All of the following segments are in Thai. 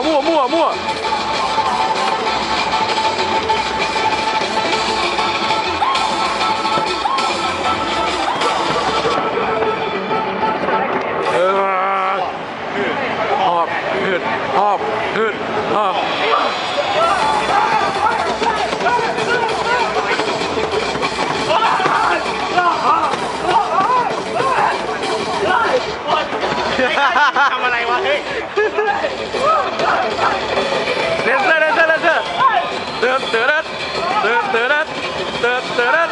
Boa, boa, boa! อ้อมขึ้นอ้อมทำอะไรวะเฮ้ยเลนเซอร์เลนเซอร์เลนเซอร์เติร์ดเติร์ดเติร์ดเติร์ดเติร์ด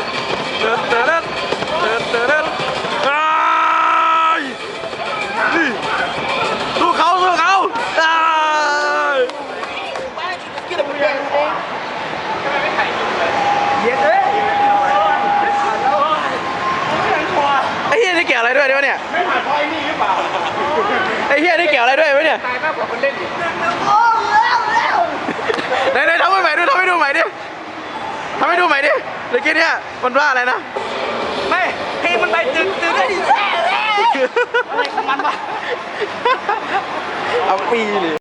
นี่เกี่ยวอะไรด้วยวะเนี่ยไม่ผ่านพอยนี่หรือเปล่าไอ้เฮียนี่เกี่ยวอะไรด้วยวะเนี่ยตายมากกว่าคนเล่นอีกไหนไหนทำให้ใหม่ด้วยทำให้ดูใหม่ดิทำให้ดูใหม่ดิเมื่อกี้เนี่ยมันว่าอะไรนะไม่เพลงมันไปตื่นตื่นได้ดิอะไรของมันวะเอาปีเลย